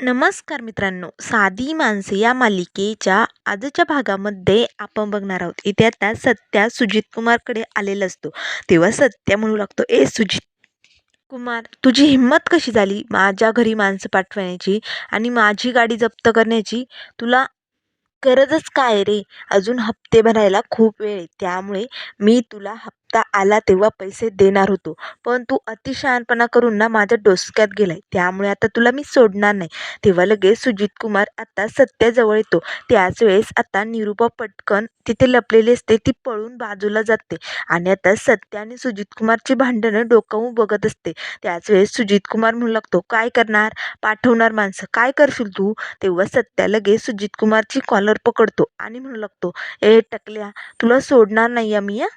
नमस्कार मित्रांनो. साधी माणसे या मालिकेच्या आजच्या भागामध्ये आपण बघणार आहोत. इथे आता सत्या सुजित कुमारकडे आलेला असतो. तेव्हा सत्या म्हणू लागतो ए सुजित कुमार तुझी हिंमत कशी झाली माझ्या घरी माणसं पाठवण्याची आणि माझी गाडी जप्त करण्याची? तुला गरजच काय रे? अजून हप्ते भरायला खूप वेळ आहे. त्यामुळे मी तुला हप्ता आला तेव्हा पैसे देणार होतो. पण तू अतिशहाणपणा करून ना माझ्या डोसक्यात गेलाय. त्यामुळे आता तुला मी सोडणार नाही. तेव्हा लगेच सुजित कुमार आता सत्याजवळ येतो. त्याच वेळेस आता निरुपा पटकन तिथे लपलेली असते. ती पळून बाजूला जाते. आणि आता सत्या आणि सुजित कुमारची भांडणं डोकावून बघत असते. त्याच वेळेस सुजित कुमार म्हणू लागतो काय करणार? पाठवणार माणसं. काय करशील तू? तेव्हा सत्या लगेच सुजित कुमारची कॉलर पकडतो आणि म्हणू लागतो ए टकल्या तुला सोडणार नाही आहे मी हं.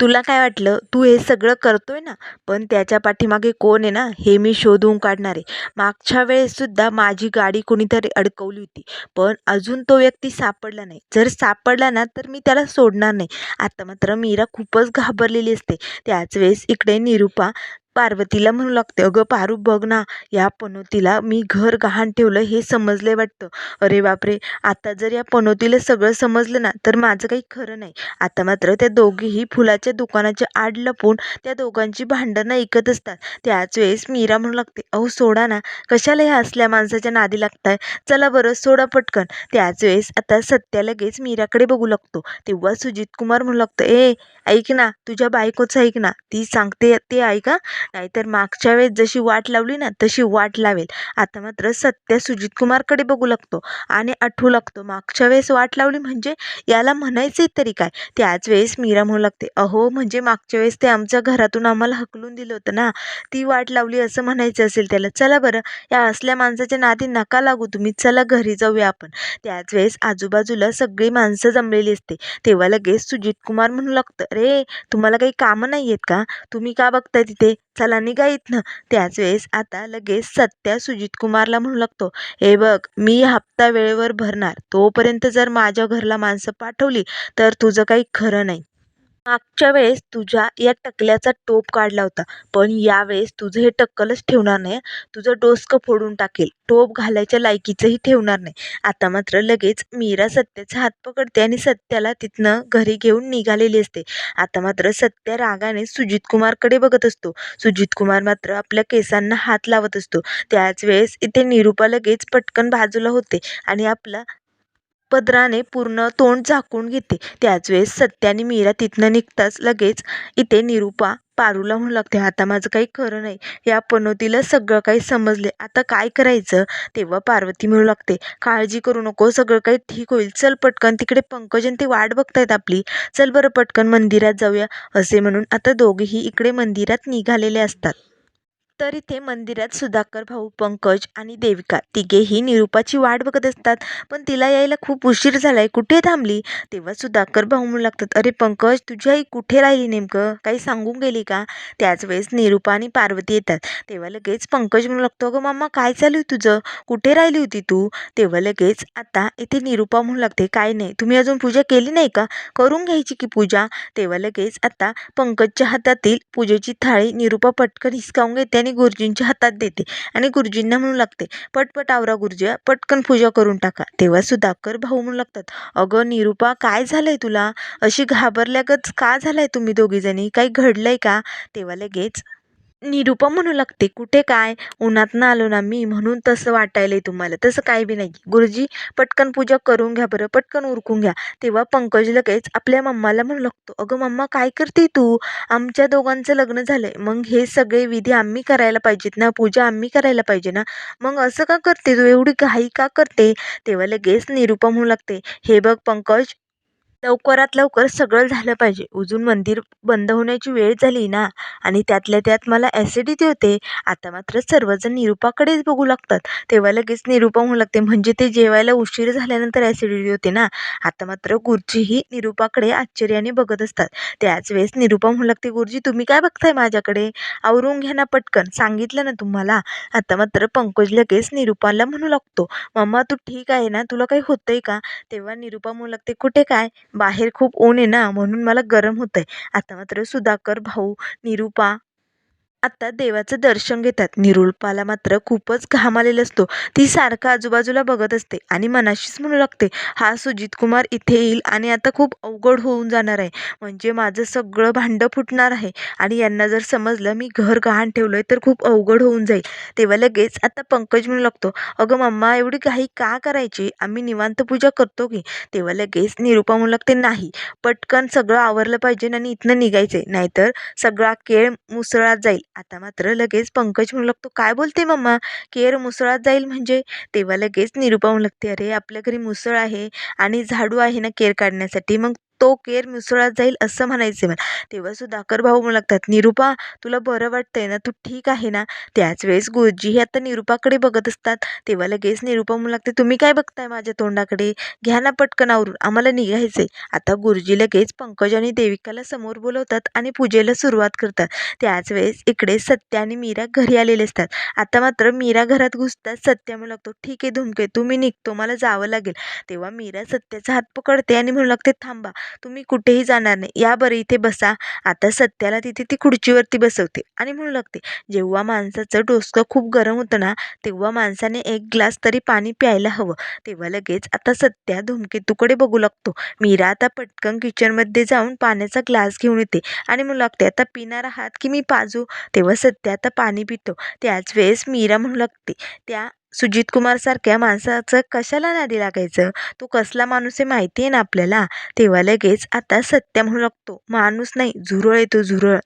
तुला काय वाटलं? तू हे सगळं करतोय ना पण त्याच्या पाठीमागे कोण आहे ना हे मी शोधून काढणार आहे. मागच्या वेळेससुद्धा माझी गाडी कोणीतरी अडकवली होती पण अजून तो व्यक्ती सापडला नाही. जर सापडला ना तर मी त्याला सोडणार नाही. आता मात्र मीरा खूपच घाबरलेली असते. त्याच वेळेस इकडे निरुपा पार्वतीला म्हणू लागते अगं पारू बघ ना या पनोतीला मी घर गहाण ठेवलं हे समजले वाटतं. अरे बापरे आता जर या पनोतीला सगळं समजलं ना तर माझं काही खरं नाही. आता मात्र त्या दोघीही फुलाच्या दुकानाच्या आड लपून त्या दोघांची भांडणं ऐकत असतात. त्याच वेळेस मीरा म्हणू लागते अहो सोडा ना कशाला ह्या असल्या माणसाच्या नादी लागताय? चला बरं सोडा पटकन. त्याच वेळेस आता सत्या लगेच मीराकडे बघू लागतो. तेव्हा सुजित कुमार म्हणू लागतो ए ऐक ना तुझ्या बायकोचं ऐक ना ती सांगते ते ऐका नाहीतर मागच्या वेळेस जशी वाट लावली ना तशी वाट लावेल. आता मात्र सत्या सुजित कुमारकडे बघू लागतो आणि आठवू लागतो. मागच्या वेळेस वाट लावली म्हणजे याला म्हणायचंय तरी काय? त्याच वेळेस मीरा म्हणू लागते अहो म्हणजे मागच्या वेळेस ते आमच्या घरातून आम्हाला हकलून दिलं होतं ना? ती वाट लावली असं म्हणायचं असेल त्याला चला बरं या असल्या माणसाच्या नादी नका लागू तुम्ही चला घरी जाऊया आपण. त्याच वेळेस आजूबाजूला सगळी माणसं जमलेली असते. तेव्हा लगेच सुजित कुमार म्हणू लागतं रे तुम्हाला काही कामं नाही आहेत का? तुम्ही का बघताय तिथे? चला निघा इथनं. त्याच वेळेस आता लगेच सत्या सुजित कुमारला म्हणू लागतो हे बघ मी हप्ता वेळेवर भरणार. तोपर्यंत जर माझ्या घरला माणसं पाठवली तर तुझं काही खरं नाही. मागच्या वेळेस तुझ्या या टकल्याचा टोप काढला होता पण यावेळेस तुझं हे टक्कलच ठेवणार नाही. तुझं डोसकं फोडून टाकेल. टोप घालायच्या लायकीचंही ठेवणार नाही. आता मात्र लगेच मीरा सत्याचा हात पकडते आणि सत्याला तिथनं घरी घेऊन निघालेली असते. आता मात्र सत्या रागाने सुजित कुमारकडे बघत असतो. सुजित कुमार मात्र आपल्या केसांना हात लावत असतो. त्याच वेळेस इथे निरुपा लगेच पटकन बाजूला होते आणि आपला पदराने पूर्ण तोंड झाकून घेते. त्याच वेळेस सत्या आणि मीरा तिथनं निघताच लगेच इथे निरुपा पारूला म्हणू लागते आता माझं काही खरं नाही. या पनोतीला सगळं काही समजले. आता काय करायचं? तेव्हा पार्वती म्हणू लागते काळजी करू नको. सगळं काही ठीक होईल. चल पटकन तिकडे पंकज आणि ते वाट बघतायत आपली. चल बरं पटकन मंदिरात जाऊया. असे म्हणून आता दोघेही इकडे मंदिरात निघालेले असतात. तर इथे मंदिरात सुधाकर भाऊ पंकज आणि देविका तिघेही निरुपाची वाट बघत असतात. पण तिला यायला खूप उशीर झालाय. कुठे थांबली? तेव्हा सुधाकर भाऊ म्हणू लागतात अरे पंकज तुझी आई कुठे राहिली नेमकं? काही सांगून गेली का? त्याच वेळेस निरुपा आणि पार्वती येतात. तेव्हा लगेच पंकज म्हणू लागतो अगं मामा काय चालू आहे तुझं? कुठे राहिली होती तू? तेव्हा लगेच आता इथे निरुपा म्हणू लागते काय नाही तुम्ही अजून पूजा केली नाही का? करून घ्यायची की पूजा? तेव्हा लगेच आता पंकजच्या हातातील पूजेची थाळी निरुपा पटकन हिसकावून घेते आणि गुरुजींच्या हातात देते आणि गुरुजींना म्हणू लागते पटपट आवरा गुरुजी पटकन पूजा करून टाका. तेव्हा सुधाकर भाऊ म्हणू लागतात अगं निरुपा काय झालंय तुला? अशी घाबरल्यागत का झालाय तुम्ही दोघीजणी? काही घडलंय का? तेव्हा लगेच निरुपा म्हणू लागते कुठे काय? उन्हातनं आलो ना मी म्हणून तसं वाटायलंय तुम्हाला. तसं काय बी नाही गुरुजी पटकन पूजा करून घ्या बरं पटकन उरकून घ्या. तेव्हा पंकज लगेच आपल्या मम्माला म्हणू लागतो अगं मम्मा काय करते तू? आमच्या दोघांचं लग्न झालंय. मग हे सगळे विधी आम्ही करायला पाहिजेत ना? पूजा आम्ही करायला पाहिजे ना? मग असं का करते तू? एवढी घाई का करते? तेव्हा लगेच निरुपा म्हणू लागते हे बघ पंकज लवकरात लवकर सगळं झालं पाहिजे. अजून मंदिर बंद होण्याची वेळ झाली ना? आणि त्यातल्या त्यात मला ॲसिडिटी होते. आता मात्र सर्वजण निरुपाकडेच बघू लागतात. तेव्हा लगेच निरूपा म्हणू लागते. म्हणजे ते जेवायला उशीर झाल्यानंतर ॲसिडिटी होते ना? आता मात्र गुरुजीही निरुपाकडे आश्चर्याने बघत असतात. त्याच वेळेस निरूपा म्हणू लागते गुरुजी तुम्ही काय बघताय माझ्याकडे? आवरून घ्या ना पटकन. सांगितलं ना तुम्हाला. आता मात्र पंकज लगेच निरुपाला म्हणू लागतो. मम्मा तू ठीक आहे ना? तुला काही होतंय का? तेव्हा निरूपा म्हणू लागते कुठे काय? बाहेर खूप ऊन आहे ना म्हणून मला गरम होतं आहे आता मात्र सुधाकर भाऊ निरूपा आता देवाचं दर्शन घेतात. निरुपाला मात्र खूपच घाम आलेला असतो. ती सारखं आजूबाजूला बघत असते आणि मनाशीच म्हणू लागते हा सुजित कुमार इथे येईल आणि आता खूप अवघड होऊन जाणार आहे. म्हणजे माझं सगळं भांडं फुटणार आहे आणि यांना जर समजलं मी घर गहाण ठेवलं आहे तर खूप अवघड होऊन जाईल. तेव्हा लगेच आता पंकज म्हणू लागतो अगं मम्मा एवढी घाई का करायची? आम्ही निवांत पूजा करतो की? तेव्हा लगेच निरुपा म्हणू लागते नाही पटकन सगळं आवरलं पाहिजे आणि इथनं निघायचं आहे नाहीतर सगळा केळ मुसळात जाईल. आता मात्र लगेच पंकज म्हणू लागतो काय बोलते मम्मा केर मुसळात जाईल म्हणजे? तेव्हा लगेच निरूपा म्हणू लागते अरे आपल्या घरी मुसळ आहे आणि झाडू आहे ना केर काढण्यासाठी मग तो केर मिसळत जाईल असं म्हणायचं मला तेव्हा सुधाकर भाऊ म्हणू लागतात निरुपा तुला बरं वाटतंय ना? तू ठीक आहे ना? त्याच वेळेस गुरुजी हे आता निरुपाकडे बघत असतात. तेव्हा लगेच निरुपा म्हणू लागते तुम्ही काय बघताय माझ्या तोंडाकडे? घ्या ना पटकन आवरून आम्हाला निघायचंय. आता गुरुजी लगेच पंकज आणि देविकाला समोर बोलवतात आणि पूजेला सुरुवात करतात. त्याच वेळेस इकडे सत्या आणि मीरा घरी आलेले असतात. आता मात्र मीरा घरात घुसतात सत्या म्हणू लागतो ठीक आहे धुमके तुम्ही निघतो मला जावं लागेल. तेव्हा मीरा सत्याचा हात पकडते आणि म्हणू लागते थांबा तुम्ही कुठेही जाणार नाही. या बरं इथे बसा. आता सत्याला तिथे ती खुर्चीवरती बसवते आणि म्हणू लागते जेव्हा माणसाचं डोसकं खूप गरम होतं ना तेव्हा माणसाने एक ग्लास तरी पाणी प्यायला हवं. तेव्हा लगेच आता सत्या धूमकेतूकडे बघू लागतो. मीरा आता पटकन किचनमध्ये जाऊन पाण्याचा ग्लास घेऊन येते आणि म्हणू लागते आता पिणार आहात की मी पाजू? तेव्हा सत्या आता पाणी पितो. त्याच वेळेस मीरा म्हणू लागते त्या सुजित कुमारसारख्या माणसाचं कशाला नादी लागायचं? तो कसला माणूस आहे माहिती आहे ना आपल्याला? तेव्हा लगेच आता सत्या म्हणू लागतो. माणूस नाही झुरळ आहे तो झुरळ.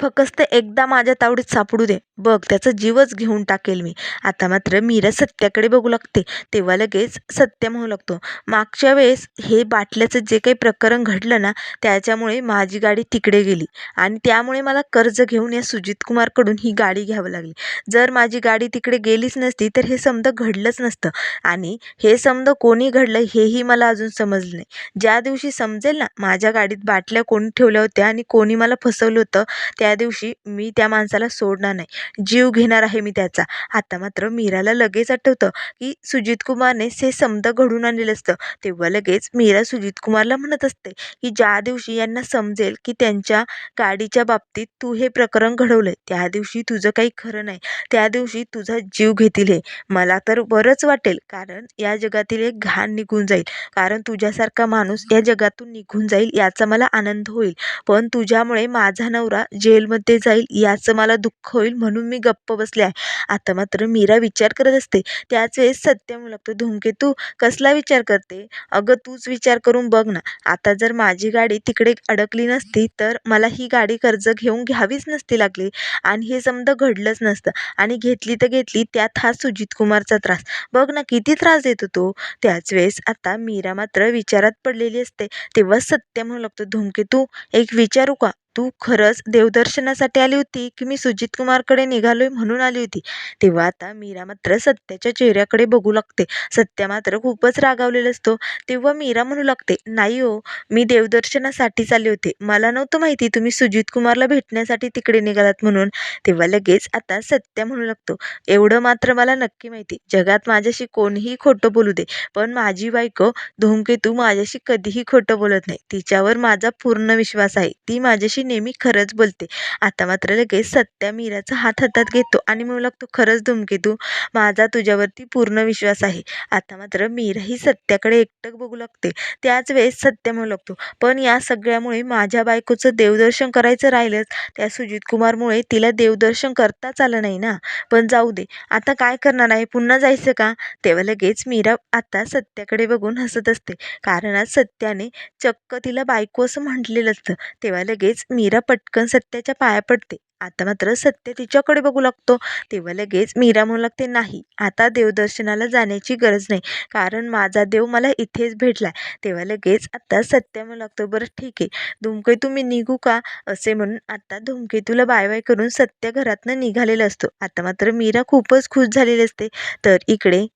फक्त एकदा माझ्या तावडीत सापडू दे. बघ त्याचा जीवच घेऊन टाकेल मी. आता मात्र मीरा सत्याकडे बघू लागते. तेव्हा लगेच सत्य म्हणू लागतो. मागच्या वेळेस हे बाटल्याचं जे काही प्रकरण घडलं ना त्याच्यामुळे माझी गाडी तिकडे गेली. आणि त्यामुळे मला कर्ज घेऊन या सुजित कुमारकडून ही गाडी घ्यावं लागली. जर माझी गाडी तिकडे गेलीच नसती तर हे समजा घडलंच नसतं. आणि हे समजा कोणी घडलं हेही मला अजून समजलं नाही. ज्या दिवशी समजेल ना माझ्या गाडीत बाटल्या कोणी ठेवल्या होत्या आणि कोणी मला फसवलं होतं त्या दिवशी मी त्या माणसाला सोडणार नाही. जीव घेणार आहे मी त्याचा. आता मात्र मीराला लगेच आठवतं की सुजित कुमारने हे समद घडून आणलेलं असतं. तेव्हा लगेच मीरा सुजित कुमारला म्हणत असते की ज्या दिवशी यांना समजेल की त्यांच्या गाडीच्या बाबतीत तू हे प्रकरण घडवलंय त्या दिवशी तुझं काही खरं नाही. त्या दिवशी तुझा जीव घेतील हे. मला तर बरंच वाटेल कारण या जगातील एक घाण निघून जाईल. कारण तुझ्यासारखा माणूस या जगातून निघून जाईल याचा मला आनंद होईल. पण तुझ्यामुळे माझा नवरा जेलमध्ये जाईल याचं मला दुःख होईल म्हणून म्हणून मी गप्प बसले आहे. आता मात्र मीरा विचार करत असते. त्याच वेळेस सत्य म्हणू लागतो धूमकेतू कसला विचार करते? अगं तूच विचार करून बघ ना. आता जर माझी गाडी तिकडे अडकली नसती तर मला ही गाडी कर्ज घेऊन घ्यावीच नसती लागली. आणि हे समजा घडलंच नसतं. आणि घेतली तर घेतली त्यात हा सुजित कुमारचा त्रास. बघ ना किती त्रास देतो तो. त्याच वेळेस आता मीरा मात्र विचारात पडलेली असते. तेव्हा सत्य म्हणू लागतो धूमकेतू एक विचारू का? तू खरंच देवदर्शनासाठी आली होती की मी सुजित कुमारकडे निघालोय म्हणून आली होती? तेव्हा आता मीरा मात्र सत्याच्या चेहऱ्याकडे बघू लागते. सत्या मात्र खूपच रागावलेला असतो. तेव्हा मीरा म्हणू लागते नाही हो मी देवदर्शनासाठीच आले होते. मला नव्हतं माहिती तुम्ही सुजित कुमारला भेटण्यासाठी तिकडे निघालात म्हणून. तेव्हा लगेच आता सत्या म्हणू लागतो एवढं मात्र मला नक्की माहिती. जगात माझ्याशी कोणीही खोटं बोलू दे. पण माझी बायको धूमकेतू माझ्याशी कधीही खोटं बोलत नाही. तिच्यावर माझा पूर्ण विश्वास आहे. ती माझ्याशी नेहमी खरंच बोलते. आता मात्र लगेच सत्या मीराचा हात हातात घेतो आणि म्हणू लागतो खरंच धूमकेतू माझा तुझ्यावरती पूर्ण विश्वास आहे. आता मात्र मीरा ही सत्याकडे एकटक बघू लागते. त्याच वेळेस सत्य म्हणू लागतो पण या सगळ्यामुळे माझ्या बायकोचं देवदर्शन करायचं राहिलंच. त्या सुजित कुमारमुळे तिला देवदर्शन करताच आलं नाही ना. पण जाऊ दे आता काय करणार आहे? पुन्हा जायचं का? तेव्हा लगेच मीरा आता सत्याकडे बघून हसत असते. कारण आज सत्याने चक्क तिला बायको असं म्हटलेलं असतं. तेव्हा लगेच मीरा पटकन सत्याच्या पाया पडते. आता मात्र सत्य तिच्याकडे बघू लागतो. तेव्हा लगेच मीरा म्हणू लागते नाही आता देवदर्शनाला जाण्याची गरज नाही. कारण माझा देव मला इथेच भेटलाय. तेव्हा लगेच आता सत्य म्हणू लागतो बरं ठीक आहे. धुमकेतू मी निघू का? असे म्हणून आता धुमकेतूला बाय बाय करून सत्य घरातनं निघालेला असतो. आता मात्र मीरा खूपच खुश झालेली असते. तर इकडे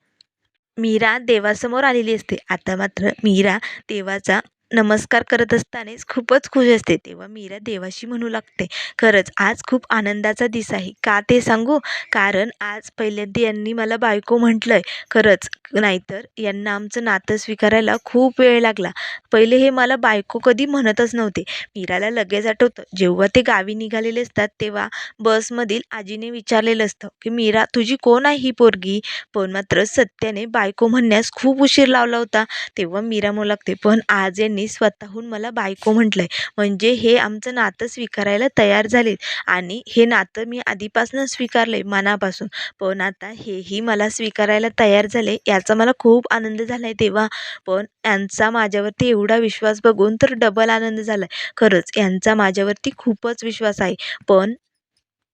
मीरा देवासमोर आलेली असते. आता मात्र मीरा देवाचा नमस्कार करत असतानाच खूपच खुश असते तेव्हा मीरा देवाशी म्हणू लागते खरंच आज खूप आनंदाचा दिस आहे का ते सांगू? कारण आज पहिल्यांदा यांनी मला बायको म्हटलं आहे खरंच नाहीतर यांना आमचं नातं स्वीकारायला खूप वेळ लागला. पहिले हे मला बायको कधी म्हणतच नव्हते. मीराला लगेच आठवतं जेव्हा ते गावी निघालेले असतात तेव्हा बसमधील आजीने विचारलेलं असतं की मीरा तुझी कोण आहे ही पोरगी? पण मात्र सत्याने बायको म्हणण्यास खूप उशीर लावला होता तेव्हा मीरा म्हणू लागते पण आज यांनी स्वतःहून मला बायको म्हटलं आहे म्हणजे हे आमचं नातं स्वीकारायला तयार झालेत. आणि हे नातं मी आधीपासून स्वीकारलं आहे मनापासून. पण आता हेही मला स्वीकारायला तयार झाले याचा मला खूप आनंद झाला आहे तेव्हा. पण यांचा माझ्यावरती एवढा विश्वास बघून तर डबल आनंद झाला आहे खरंच यांचा माझ्यावरती खूपच विश्वास आहे. पण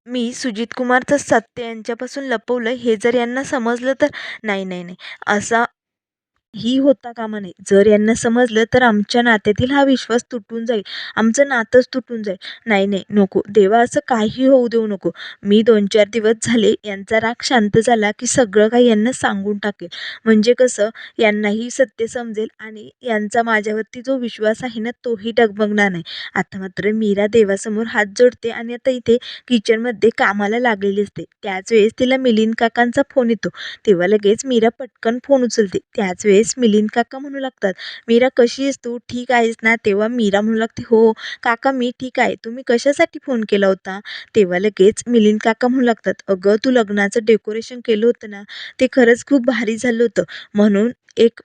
मी सुजित कुमारचं सत्य यांच्यापासून लपवलं हे जर यांना समजलं तर. नाही नाही नाही. असा ही होता कामा नये. जर यांना समजलं तर आमच्या नात्यातील हा विश्वास तुटून जाईल. आमचं नातंच तुटून जाईल. नाही नाही नको. देवा असं काही होऊ देऊ नको. मी दोन चार दिवस झाले यांचा राग शांत झाला की सगळं काही यांना सांगून टाकेल. म्हणजे कसं? यांनाही सत्य समजेल आणि यांचा माझ्यावरती जो विश्वास आहे ना तोही डगमगणार नाही. आता मात्र मीरा देवासमोर हात जोडते आणि आता इथे किचनमध्ये कामाला लागलेली असते. त्याच वेळेस तिला मिलिंद काकांचा फोन येतो. तेव्हा लगेच मीरा पटकन फोन उचलते. त्याच वेळेस मिलिंद काका म्हणू लागतात मीरा कशी आहेस तू? ठीक आहेस ना? तेव्हा मीरा म्हणू लागते हो काका मी ठीक आहे. तुम्ही कशासाठी फोन केला होता? तेव्हा लगेच मिलिंद काका म्हणू लागतात अगं तू लग्नाचं डेकोरेशन केलं होतं ना? ते खरंच खूप भारी झालं होतं. म्हणून एक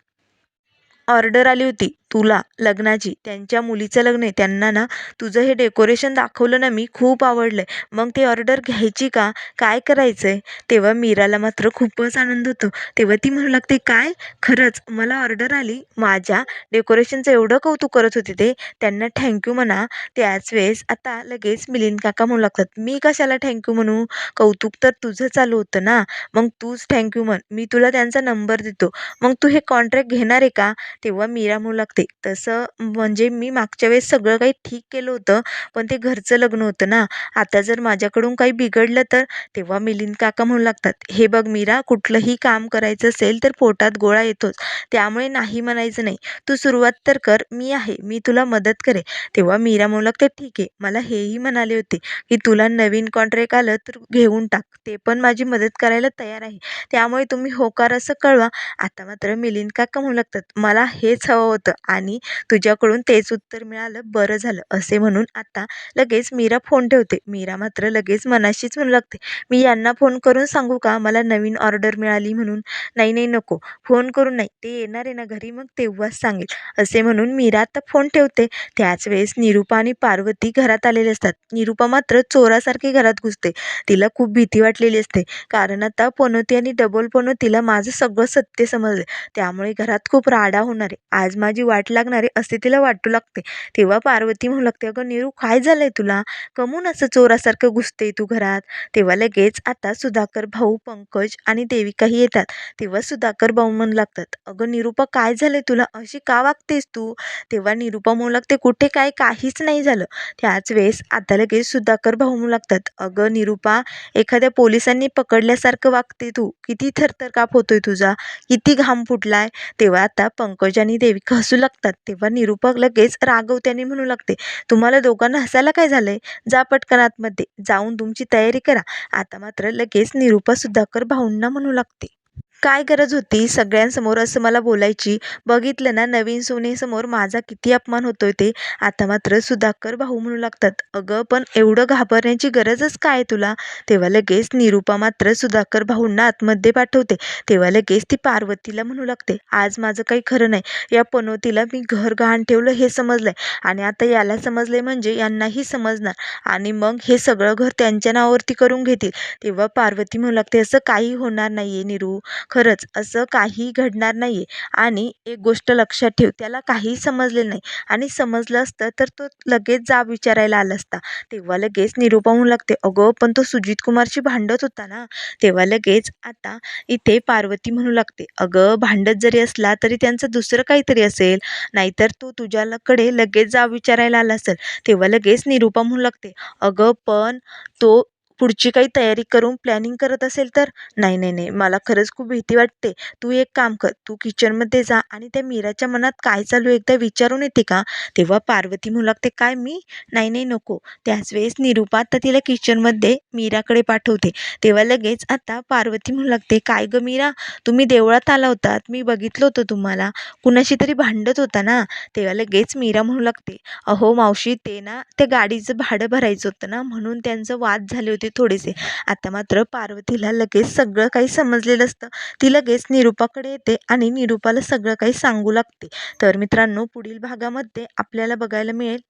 ऑर्डर आली होती. तुला लग्नाची त्यांच्या मुलीचं लग्न आहे त्यांना ना तुझं हे डेकोरेशन दाखवलं ना मी खूप आवडलं आहे मग ते ऑर्डर घ्यायची का? काय करायचं आहे तेव्हा मीराला मात्र खूपच आनंद होतो. तेव्हा ती म्हणू लागते काय? खरंच मला ऑर्डर आली. माझ्या डेकोरेशनचं एवढं कौतुक करत होते ते. त्यांना थँक्यू म्हणा. त्याच वेळेस आता लगेच मिलिंद काका म्हणू लागतात मी कशाला थँक्यू म्हणू? कौतुक तर तुझं चालू होतं ना. मग तूच थँक्यू म्हण. मी तुला त्यांचा नंबर देतो. मग तू हे कॉन्ट्रॅक्ट घेणार आहे का? तेव्हा मीरा म्हणू लागते तसं म्हणजे मी मागच्या वेळेस सगळं काही ठीक केलं होतं पण ते घरचं लग्न होतं ना. आता जर माझ्याकडून काही बिघडलं तर? तेव्हा मिलिंद काका म्हणू लागतात हे बघ मीरा कुठलंही काम करायचं असेल तर पोटात गोळा येतोच. त्यामुळे नाही म्हणायचं नाही. तू सुरुवात तर कर मी आहे मी तुला मदत करे तेव्हा मीरा म्हणू लागते ठीक आहे मला हेही म्हणाले होते की तुला नवीन कॉन्ट्रॅक्ट आलं तर घेऊन टाक. ते पण माझी मदत करायला तयार आहे. त्यामुळे तुम्ही होकार असं कळवा. आता मात्र मिलिंद काका म्हणू लागतात मला हेच हवं होतं. आणि तुझ्याकडून तेच उत्तर मिळालं बरं झालं असे म्हणून आता लगेच मीरा फोन ठेवते. मीरा मात्र लगेच मनाशीच म्हणू लागते मी यांना फोन करून सांगू का? मला नवीन ऑर्डर मिळाली म्हणून. नाही नाही नको फोन करून नाही ते येणार आहे ना घरी मग तेव्हाच सांगेल. असे म्हणून मीरा आता फोन ठेवते. त्याच वेळेस निरूपा आणि पार्वती घरात आलेले असतात. निरूपा मात्र चोरासारखी घरात घुसते. तिला खूप भीती वाटलेली असते. कारण आता पनोती आणि डबल पनोतीला माझं सगळं सत्य समजलं त्यामुळे घरात खूप राडा होणार आहे. आज माझी वाट वाट लागणारे असे तिला वाटू लागते. तेव्हा पार्वती म्हणू लागते अगं निरू काय झालं आहे तुला? कमून असं चोरासारखं घुसते तू घरात? तेव्हा लगेच आता सुधाकर भाऊ पंकज आणि देविकाही येतात. तेव्हा सुधाकर भाऊ म्हणू लागतात अगं निरूपा काय झालं तुला? अशी का वागतेस तू? तेव्हा निरूपा म्हणू लागते कुठे काय? काहीच नाही झालं. त्याच वेळेस आता लगेच सुधाकर भाऊ म्हणू लागतात अगं निरूपा एखाद्या पोलिसांनी पकडल्यासारखं वागते तू. किती थरथर काप होतोय तुझा. किती घाम फुटलाय. तेव्हा आता पंकज आणि देविका हसू लागतात लागतात. तेव्हा निरूपा लगेच रागवत्याने म्हणू लागते तुम्हाला दोघांना हसायला काय झालंय? जा पटकन आतमध्ये. जाऊन तुमची तयारी करा. आता मात्र लगेच निरूपा सुधाकर भाऊंना म्हणू लागते. काय गरज होती सगळ्यांसमोर असं मला बोलायची? बघितलं ना नवीन सोनेसमोर माझा किती अपमान होतोय ते. आता मात्र सुधाकर भाऊ म्हणू लागतात अगं पण एवढं घाबरण्याची गरजच काय तुला? तेव्हा लगेच निरूपा मात्र सुधाकर भाऊंना आतमध्ये पाठवते. तेव्हा लगेच ती पार्वतीला म्हणू लागते आज माझं काही खरं नाही. या पनोतीला मी घर गहाण ठेवलं हे समजलंय. आणि आता याला समजलंय म्हणजे यांनाही समजणार. आणि मग हे सगळं घर त्यांच्या नावावरती करून घेतील. तेव्हा पार्वती म्हणू लागते असं काही होणार नाही आहे निरू. खरंच असं काही घडणार नाही आहे आणि एक गोष्ट लक्षात ठेव त्याला काही समजले नाही. आणि समजलं असतं तर तो लगेच जाब विचारायला आला असता. तेव्हा लगेच निरूपा म्हणू लागते अगं पण तो सुजित कुमारशी भांडत होता ना? तेव्हा लगेच आता इथे पार्वती म्हणू लागते अगं भांडत जरी असला तरी त्यांचं दुसरं काहीतरी असेल. नाहीतर तो तुझ्याकडे लगेच जाब विचारायला आला असेल. तेव्हा लगेच निरूपा म्हणू लागते अगं पण तो पुढची काही तयारी करून प्लॅनिंग करत असेल तर? नाही नाही नाही. मला खरंच खूप भीती वाटते. तू एक काम कर. तू किचनमध्ये जा आणि त्या मीराच्या मनात काय चालू आहे एकदा विचारून येते का? तेव्हा पार्वती म्हणू लागते काय मी? नाही नाही नको. त्याच वेळेस निरूपा आता तिला किचनमध्ये मीराकडे पाठवते. तेव्हा लगेच आता पार्वती म्हणू लागते काय गं मीरा? तुम्ही देवळात आला होतात मी बघितलं होतं तुम्हाला. कुणाशी तरी भांडत होता ना? तेव्हा लगेच मीरा म्हणू लागते अहो मावशी ते ना त्या गाडीचं भाडं भरायचं होतं ना? म्हणून त्यांचं वाद झाले होते थोडेसे आता मात्र पार्वतीला लगेच सगळं काही समजलेलं असतं. ती लगेच निरूपाकडे येते आणि निरूपाला सगळं काही सांगू लागते. तर मित्रांनो पुढील भागामध्ये आपल्याला बघायला मिळेल.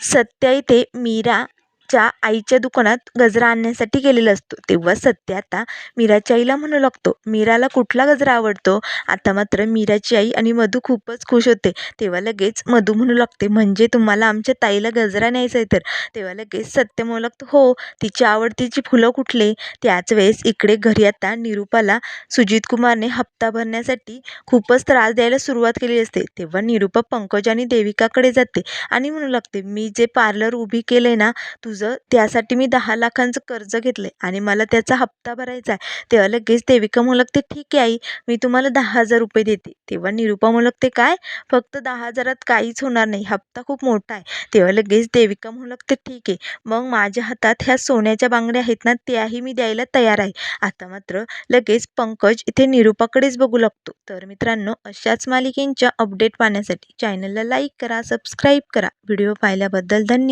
सत्या इथे मीराच्या आईच्या दुकानात गजरा आणण्यासाठी गेलेला असतो. तेव्हा सत्या आता मीराच्या आईला म्हणू लागतो मीराला कुठला गजरा आवडतो? आता मात्र मीराची आई आणि मधू खूपच खुश होते. तेव्हा लगेच मधू म्हणू लागते म्हणजे तुम्हाला आमच्या ताईला गजरा न्यायचा आहे तर? तेव्हा लगेच सत्य म्हणू लागतो हो तिची आवडतीची फुलं कुठले? त्याच वेळेस इकडे घरी आता निरूपाला सुजित कुमारने हप्ता भरण्यासाठी खूपच त्रास द्यायला सुरुवात केली असते. तेव्हा निरूपा पंकज आणि देविकाकडे जाते आणि म्हणू लागते मी जे पार्लर उभी केले ना तुझं त्यासाठी मी दहा लाखांचं कर्ज घेतलं आहे आणि मला त्याचा हप्ता भरायचा आहे. तेव्हा लगेच देविका म्हणू लागते ठीक आहे आई मी तुम्हाला दहा हजार रुपये देते. तेव्हा निरुपा म्हणू लागते काय? फक्त दहा हजारात काहीच होणार नाही हप्ता खूप मोठा आहे. तेव्हा लगेच देविका म्हणू लागते ठीक आहे मग माझ्या हातात ह्या सोन्याच्या बांगड्या आहेत ना त्याही मी द्यायला तयार आहे. आता मात्र लगेच पंकज इथे निरूपाकडेच बघू लागतो. तर मित्रांनो अशाच मालिकेंच्या अपडेट पाहण्यासाठी चॅनलला लाईक करा सबस्क्राईब करा. व्हिडिओ पाहिल्याबद्दल धन्यवाद.